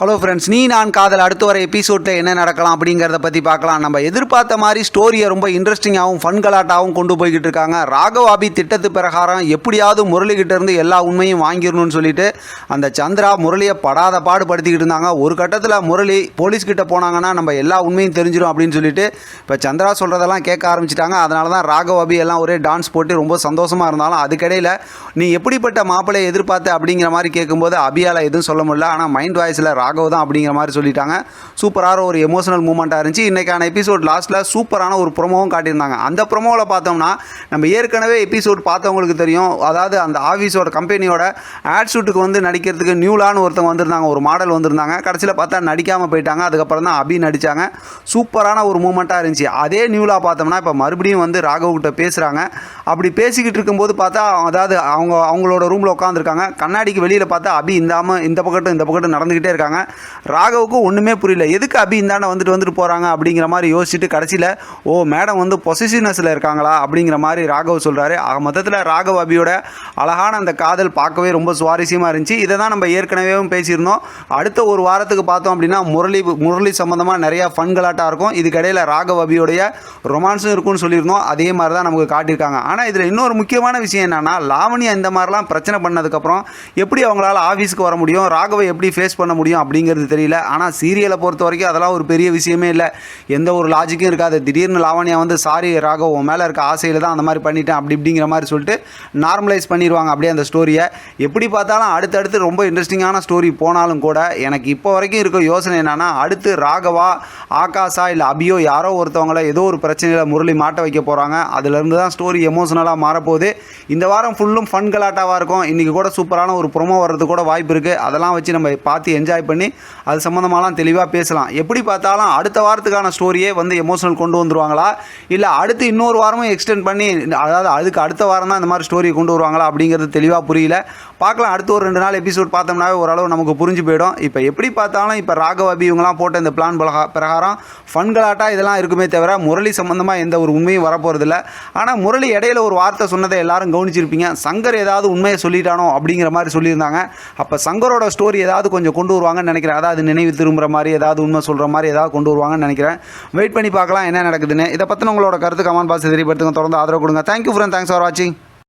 Hello friends நீ நான் காதல். அடுத்து வர எபிசோடில் என்ன நடக்கலாம் அப்படிங்கிறத பற்றி பார்க்கலாம். நம்ம எதிர்பார்த்த மாதிரி ஸ்டோரியை ரொம்ப இன்ட்ரெஸ்டிங்காகவும் ஃபன் கலாட்டாகவும் கொண்டு போய்கிட்டு இருக்காங்க. ராகவாபி திட்டத்து பிரகாரம் எப்படியாவது முரளிகிட்ட இருந்து எல்லா உண்மையும் வாங்கிடணும்னு சொல்லிட்டு அந்த சந்திரா முரளியை படாத பாடுபடுத்திக்கிட்டு இருந்தாங்க. ஒரு கட்டத்தில் முரளி போலீஸ்கிட்ட போனாங்கன்னா நம்ம எல்லா உண்மையும் தெரிஞ்சிடும் அப்படின்னு சொல்லிட்டு இப்போ சந்திரா சொல்கிறதெல்லாம் கேட்க ஆரம்பிச்சிட்டாங்க. அதனால தான் ராகவாபி எல்லாம் ஒரே டான்ஸ் போட்டு ரொம்ப சந்தோஷமாக இருந்தாலும் அதுக்கிடையில் நீ எப்படிப்பட்ட மாப்பிள்ளையை எதிர்பார்த்த அப்படிங்கிற மாதிரி கேட்கும்போது அபியால் எதுவும் சொல்ல முடியல. ஆனால் மைண்ட் வாய்ஸில் ராகவ் தான் அப்படிங்கிற மாதிரி சொல்லிட்டாங்க. சூப்பரான ஒரு எமோஷனல் மூமெண்ட்டாக இருந்துச்சு. இன்றைக்கான எபிசோட் லாஸ்ட்டில் சூப்பரான ஒரு ப்ரொமோவும் காட்டியிருந்தாங்க. அந்த ப்ரொமோவில் பார்த்தோம்னா நம்ம ஏற்கனவே எபிசோட் பார்த்தவங்களுக்கு தெரியும். அதாவது அந்த ஆஃபீஸோட கம்பெனியோட ஆட் ஷூட்டுக்கு வந்து நடிக்கிறதுக்கு நியூலான்னு ஒருத்தவங்க வந்திருந்தாங்க. ஒரு மாடல் வந்திருந்தாங்க. கடைசியில் பார்த்தா நடிக்காமல் போயிட்டாங்க. அதுக்கப்புறம் தான் அபி நடித்தாங்க சூப்பரான ஒரு மூமெண்ட்டாக இருந்துச்சு. அதே நியூலாக பார்த்தோம்னா இப்போ மறுபடியும் வந்து ராகவ் கிட்ட பேசுகிறாங்க அப்படி பேசிக்கிட்டு இருக்கும்போது பார்த்தா அதாவது அவங்க அவங்களோட ரூமில் உட்காந்துருக்காங்க கண்ணாடிக்கு வெளியில் பார்த்தா அபி இந்தாமல் இந்த பக்கட்டும் இந்த பக்கட்டும் நடந்துக்கிட்டே இருக்காங்க. ராகவுக்கும் ஒன்றுமே புரியல. எதுக்கு அபி இந்தாண்ட வந்துட்டு வந்துட்டு போகிறாங்க அப்படிங்கிற மாதிரி யோசிச்சுட்டு கடைசியில் ஓ மேடம் வந்து பொசிசிவ்னஸில் இருக்காங்களா? அப்படிங்கிற மாதிரி ராகவ் சொல்கிறாரு ஆக மொத்தத்தில் ராகவ் அபியோட அழகான அந்த காதல் பார்க்கவே ரொம்ப சுவாரஸ்யமாக இருந்துச்சு. இதை தான் நம்ம ஏற்கனவே பேசியிருந்தோம். அடுத்த ஒரு வாரத்துக்கு பார்த்தோம் அப்படின்னா முரளி முரளி சம்மந்தமாக நிறையா ஃபன்களாட்டாக இருக்கும். இதுக்கிடையில் ராகவ் அபியோடைய ரொமான்ஸும் இருக்கும்னு சொல்லியிருந்தோம். அதே மாதிரி தான் நமக்கு காட்டியிருக்காங்க. ஆனால் இதில் இன்னொரு முக்கியமான விஷயம் என்னென்னா லாவணியா இந்த மாதிரிலாம் பிரச்சனை பண்ணதுக்கப்புறம் எப்படி அவங்களால ஆஃபீஸ்க்கு வர முடியும்? ராகவை எப்படி ஃபேஸ் பண்ண முடியும்? அப்படிங்கிறது தெரியல. ஆனால் சீரியலை பொறுத்த வரைக்கும் அதெல்லாம் ஒரு பெரிய விஷயமே இல்லை. எந்த ஒரு லாஜிக்கும் இருக்காது. திடீர்னு லாவண்யா வந்து சாரி ராகவ் உன் மேலே இருக்க ஆசையில் தான் அந்த மாதிரி பண்ணிட்டேன் அப்படி இப்படிங்கிற மாதிரி சொல்லிட்டு நார்மலைஸ் பண்ணிடுவாங்க அப்படியே அந்த ஸ்டோரியை எப்படி பார்த்தாலும் அடுத்தடுத்து ரொம்ப இன்ட்ரெஸ்டிங்கான ஸ்டோரி போனாலும் கூட எனக்கு இப்போ வரைக்கும் இருக்க யோசனை என்னென்னா அடுத்து ராகவா ஆகாஷா இல்லை அபியோ யாரோ ஒருத்தவங்கள ஏதோ ஒரு பிரச்சனையில் முரளி மாட்ட வைக்க போகிறாங்க அதுலேருந்து தான் ஸ்டோரி எமோஷனலாக மாறப்போகுது. இந்த வாரம் ஃபுல்லும் ஃபன் கலாட்டாவாக இருக்கும். இன்றைக்கி கூட சூப்பரான ஒரு ப்ரொமோ வர்றது கூட வாய்ப்பு இருக்குது அதெல்லாம் வச்சு நம்ம பார்த்து என்ஜாய் பண்ணி அது சம்மந்தமாலாம் தெளிவாக பேசலாம். எப்படி பார்த்தாலும் அடுத்த வாரத்துக்கான ஸ்டோரியே வந்து எமோஷனல் கொண்டு வந்துருவாங்களா? இல்லை அடுத்து இன்னொரு வாரமும் எக்ஸ்டெண்ட் பண்ணி அதாவது அதுக்கு அடுத்த வாரம் தான் இந்த மாதிரி ஸ்டோரியை கொண்டு வருவாங்களா அப்படிங்கிறது தெளிவாக புரியல. பார்க்கலாம் அடுத்து ஒரு ரெண்டு நாள் எபிசோட் பார்த்தோம்னாவே ஓரளவு நமக்கு புரிஞ்சு போயிடும். இப்போ எப்படி பார்த்தாலும் இப்போ ராகவபி இவங்கலாம் போட்ட இந்த பிளான் பிரகாரம் ஃபன்களாட்டா இதெல்லாம் இருக்குமே தவிர முரளி சம்மந்தமாக எந்த ஒரு உண்மையும் வரப்போகிறதில்ல ஆனால் முரளி இடையில ஒரு வார்த்தை சொன்னதை எல்லாரும் கவனிச்சிருப்பீங்க. சங்கர் ஏதாவது உண்மையை சொல்லிட்டானோ அப்படிங்கிற மாதிரி சொல்லியிருந்தாங்க. அப்போ சங்கரோட ஸ்டோரி ஏதாவது கொஞ்சம் கொண்டு வருவாங்க வருவாங்கன்னு நினைக்கிறேன். அதாவது நினைவு திரும்புகிற மாதிரி ஏதாவது உண்மை சொல்கிற மாதிரி ஏதாவது கொண்டு வருவாங்கன்னு நினைக்கிறேன். வெயிட் பண்ணி பார்க்கலாம் என்ன நடக்குதுன்னு. இதை பற்றின உங்களோட கருத்து கமெண்ட் பாக்ஸ் தெரியப்படுத்துங்க. தொடர்ந்து ஆதரவு கொடுங்க. தேங்க்யூ ஃப்ரெண்ட் தேங்க்ஸ் ஃபார் வாட்சிங்